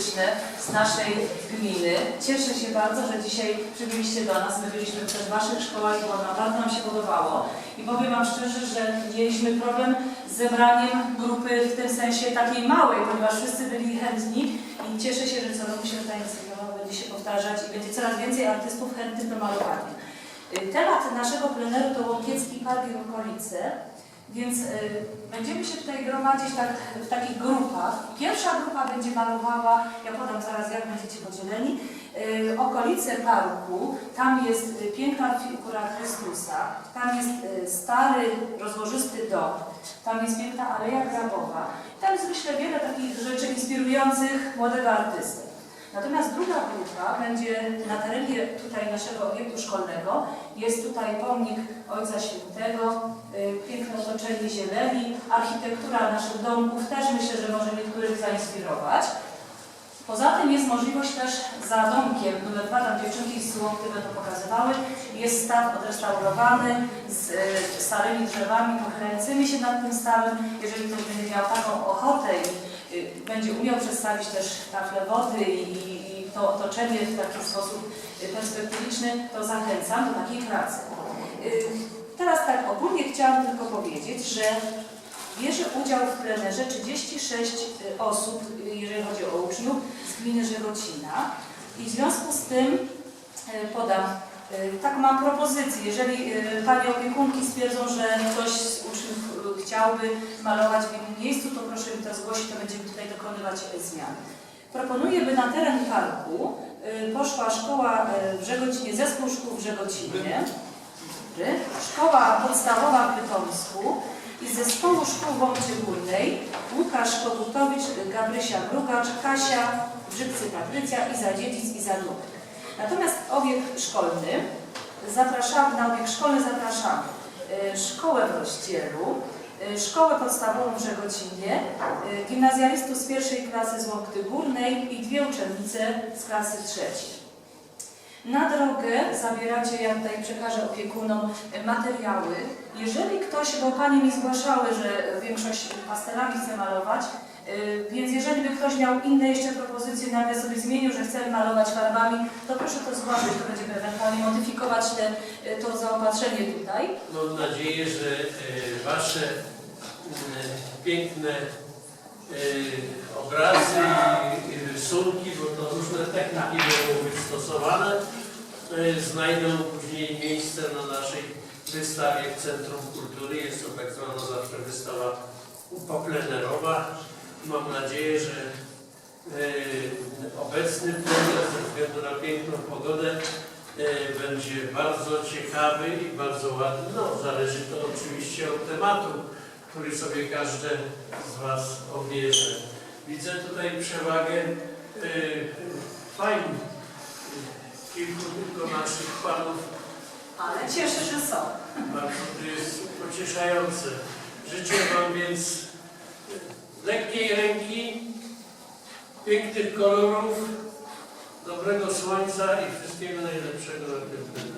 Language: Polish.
z naszej gminy. Cieszę się bardzo, że dzisiaj przybyliście do nas. My byliśmy w Waszych szkołach i naprawdę nam się podobało. I powiem Wam szczerze, że mieliśmy problem z zebraniem grupy w tym sensie takiej małej, ponieważ wszyscy byli chętni i cieszę się, że co roku się ta inicjatywa będzie się powtarzać i będzie coraz więcej artystów chętnych do malowania. Y, Temat naszego pleneru to Łokiecki Park i okolice, więc y, będziemy się tutaj gromadzić tak, w takich grupach. Pierwsza grupa będzie malowała, ja podam zaraz jak będziecie podzieleni, y, okolice parku. Tam jest y, piękna figura Chrystusa, tam jest y, stary, rozłożysty dom, tam jest piękna aleja grabowa. Tam jest myślę wiele takich rzeczy inspirujących młodego artystę. Natomiast druga grupa będzie na terenie tutaj naszego obiektu szkolnego. Jest tutaj pomnik Ojca Świętego, y, piękne otoczenie zieleni, architektura naszych domków też myślę, że może niektórych zainspirować. Poza tym jest możliwość też za domkiem numer 2, tam dziewczynki z Sułowty będą pokazywały, jest staw odrestaurowany z y, starymi drzewami pochylającymi się nad tym stawem. Jeżeli ktoś będzie miał taką ochotę i y, będzie umiał przedstawić też taflę wody i, i to otoczenie w taki sposób y, perspektywiczny, to zachęcam do takiej pracy. Y, Teraz tak ogólnie chciałam tylko powiedzieć, że bierze udział w plenerze 36 y, osób, y, jeżeli chodzi o uczniów z gminy Żegocina i w związku z tym y, podam, tak mam propozycję, jeżeli Panie opiekunki stwierdzą, że ktoś z uczniów chciałby malować w innym miejscu, to proszę mi to zgłosić, to będziemy tutaj dokonywać zmian. Proponuję, by na teren parku poszła szkoła w Żegocinie, zespół szkół w Żegocinie. Szkoła podstawowa w Bytomsku i zespołu szkół w Górnej Łukasz Kogutowicz, Gabrysia Brugacz, Kasia, Brzydcy Patrycja, Iza Dziedzic i Zanuk. Natomiast obiekt szkolny, zapraszamy, na obiekt szkolny zapraszamy y, szkołę w Rozdzielu, y, szkołę podstawową w Żegocinie, y, gimnazjalistów z pierwszej klasy z Łokty Górnej i dwie uczennice z klasy trzeciej. Na drogę zabieracie, ja tutaj przekażę opiekunom e, materiały. Jeżeli ktoś, bo Panie mi zgłaszały, że większość pastelami chce malować, y, więc jeżeli by ktoś miał inne jeszcze propozycje, nagle sobie zmienił, że chce malować farbami, to proszę to zgłaszać, to będziemy ewentualnie modyfikować te, y, to zaopatrzenie tutaj. Mam nadzieję, że e, Wasze e, piękne e, obrazy i- rysunki, bo to różne techniki mogą być stosowane, e, znajdą później miejsce na naszej wystawie w Centrum Kultury. Jest to tak zwana zawsze wystawa poplenerowa. Mam nadzieję, że e, obecny plener ze względu na piękną pogodę będzie bardzo ciekawy i bardzo ładny. No, zależy to oczywiście od tematu, który sobie każdy z Was obierze. Widzę tutaj przewagę e, fajn e, kilku tylko naszych panów. Ale cieszę, że są. Bardzo to jest pocieszające. Życzę Wam więc lekkiej ręki, pięknych kolorów, dobrego słońca i wszystkiego najlepszego na tym